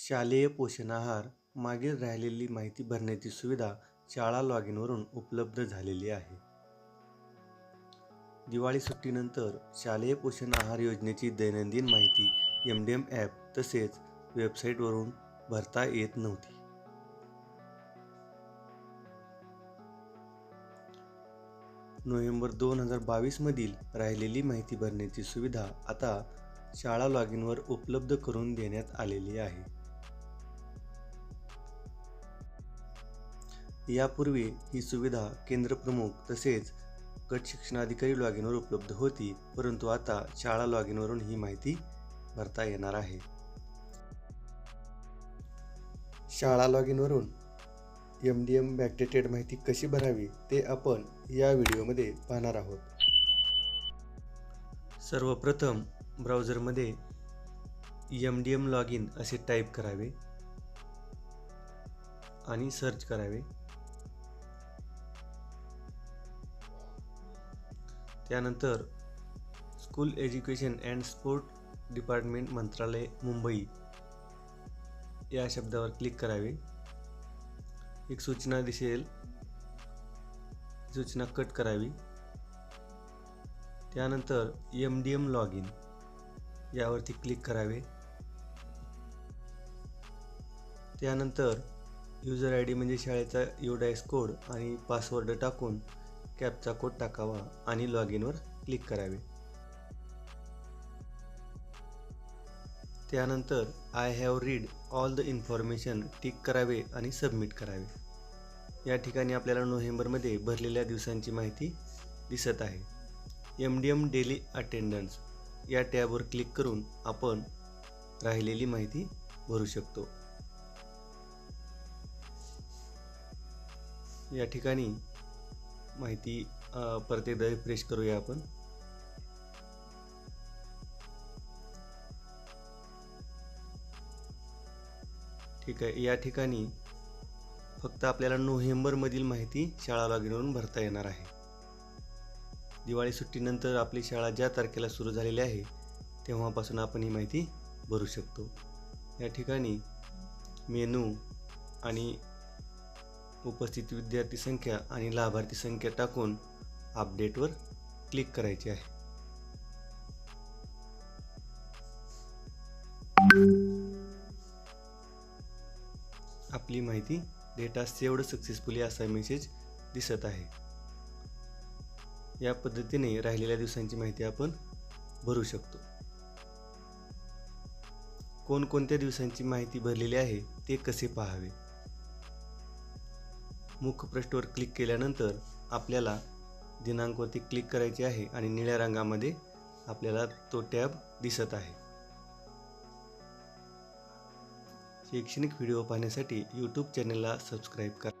शालेय पोषण आहार मागील राहिलेली माहिती भरण्याची सुविधा शाळा लॉग इनवरून उपलब्ध झालेली आहे. दिवाळी सुट्टीनंतर शालेय पोषण आहार योजनेची दैनंदिन माहिती एम डी एम ॲप तसेच वेबसाईटवरून भरता येत नव्हती. नोव्हेंबर दोन हजार बावीसमधील राहिलेली माहिती भरण्याची सुविधा आता शाळा लॉग इनवर उपलब्ध करून देण्यात आलेली आहे. यापूर्वी ही सुविधा केंद्रप्रमुख तसेच गट शिक्षणाधिकारी लॉग इनवर उपलब्ध होती परंतु आता शाळा लॉग इनवरून ही माहिती भरता येणार आहे. शाळा लॉग इनवरून एम डी एम बॅकडेटेड माहिती कशी भरावी ते आपण या व्हिडिओमध्ये पाहणार आहोत. सर्वप्रथम ब्राउझरमध्ये M D M log in असे टाईप करावे आणि सर्च करावे. त्यानंतर school education and sport department मंत्रालय मुंबई. या शब्दावर क्लिक करावे. एक सूचना दिसेल. सूचना कट करावी. त्यानंतर M D M log in यावरती क्लिक करावे. त्यानंतर युजर आय डी म्हणजे शाळेचा युडायस कोड आणि पासवर्ड टाकून कॅपचा कोड टाकावा आणि लॉग इनवर क्लिक करावे. त्यानंतर I have read all the information tick करावे आणि सबमिट करावे. या ठिकाणी आपल्याला नोव्हेंबरमध्ये भरलेल्या दिवसांची माहिती दिसत आहे. M D M daily attendance या टॅबवर क्लिक करून आपण राहिलेली माहिती भरू शकतो. या ठिकाणी माहिती परत एकदा रिफ्रेश करूया आपण. ठीक आहे या ठिकाणी फक्त आपल्याला नोव्हेंबरमधील माहिती शाळा लॉगिनवरून भरता येणार आहे. दिवाळी सुट्टीनंतर आपली शाळा ज्या तारखेला सुरू झालेली आहे तेव्हापासून आपण ही माहिती भरू शकतो. या ठिकाणी मेनू आणि उपस्थित विद्यार्थी संख्या आणि लाभार्थी संख्या टाकून अपडेटवर क्लिक करायचे आहे. आपली माहिती डेटा सेव्ड सक्सेसफुली असा मेसेज दिसत आहे. या पद्धतीने राहिलेल्या दिवसांची माहिती आपण भरू शकतो. कोणकोणत्या दिवसांची माहिती भरलेली आहे ते कसे पाहावे? मुखपृष्ठवर क्लिक केल्यानंतर आपल्याला दिनांकवरती क्लिक करायचे आहे आणि निळ्या रंगामध्ये आपल्याला तो टॅब दिसत आहे. शैक्षणिक व्हिडिओ पाहण्यासाठी यूट्यूब चॅनलला सबस्क्राईब करा.